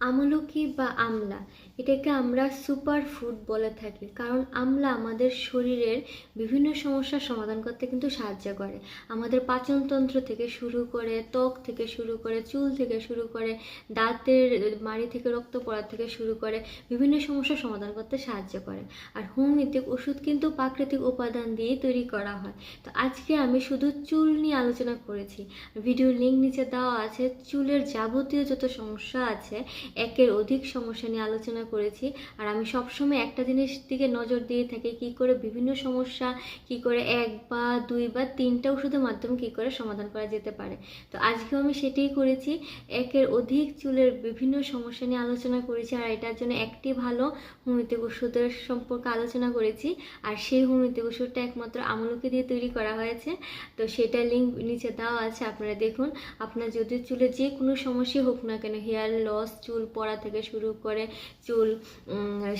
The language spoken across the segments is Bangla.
আমলকি বা আমলা, এটাকে আমরা সুপার ফুড বলে থাকি। কারণ আমলা আমাদের শরীরের বিভিন্ন সমস্যার সমাধান করতে কিন্তু সাহায্য করে। আমাদের পাচনতন্ত্র থেকে শুরু করে, ত্বক থেকে শুরু করে, চুল থেকে শুরু করে, দাঁতের মাড়ি থেকে রক্ত পড়া থেকে শুরু করে বিভিন্ন সমস্যার সমাধান করতে সাহায্য করে। আর হোমিওপ্যাথিক ওষুধ কিন্তু প্রাকৃতিক উপাদান দিয়ে তৈরি করা হয়। তো আজকে আমি শুধু চুল নিয়ে আলোচনা করেছি। ভিডিওর লিঙ্ক নিচে দেওয়া আছে। চুলের যাবতীয় যত সমস্যা আছে একের অধিক সমস্যা নিয়ে আলোচনা করেছি। আর আমি সবসময় একটা জিনিস দিকে নজর দিয়ে থাকি, কি করে বিভিন্ন সমস্যা, কি করে এক বা দুই বা তিনটা ওষুধের মাধ্যমে কি করে সমাধান করা যেতে পারে। তো আজকেও আমি সেটাই করেছি। একের অধিক চুলের বিভিন্ন সমস্যা নিয়ে আলোচনা করেছি আর এটার জন্য একটি ভালো হোমিওপ্যাথিক ওষুধের সম্পর্কে আলোচনা করেছি। আর সেই হোমিওপ্যাথিক ওষুধটা একমাত্র আমলকি দিয়ে তৈরি করা হয়েছে। তো সেটা লিঙ্ক নিচে দেওয়া আছে, আপনারা দেখুন। আপনার যদি চুলে যে কোনো সমস্যা হোক না কেন, হেয়ার লস, চুল পড়া থেকে শুরু করে চুল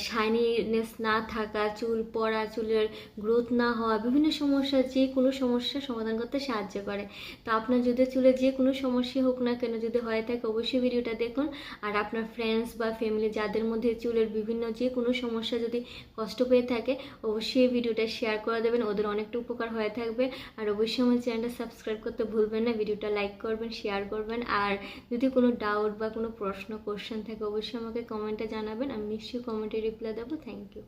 শাইনিনেস না থাকা, চুল পড়া, চুলের গ্রোথ না হওয়া, বিভিন্ন সমস্যা, যে কোনো সমস্যার সমাধান করতে সাহায্য করে। তো আপনার যদি চুলে যে কোনো সমস্যা হোক না কেন যদি হয়ে থাকে, অবশ্যই ভিডিওটা দেখুন। আর আপনার ফ্রেন্ডস বা ফ্যামিলি যাদের মধ্যে চুলের বিভিন্ন যে কোনো সমস্যা যদি কষ্ট পেয়ে থাকে, অবশ্যই ভিডিওটা শেয়ার করে দেবেন। ওদের অনেকটা উপকার হয়ে থাকবে। আর অবশ্যই আমার চ্যানেলটা সাবস্ক্রাইব করতে ভুলবেন না। ভিডিওটা লাইক করবেন শেয়ার করবেন। আর যদি কোনো ডাউট বা কোনো প্রশ্ন কোশ্চেন থাকে অবশ্যই আমাকে কমেন্টে জানাবেন। আমি নিশ্চয়ই কমেন্টে রিপ্লাই দেবো। Thank you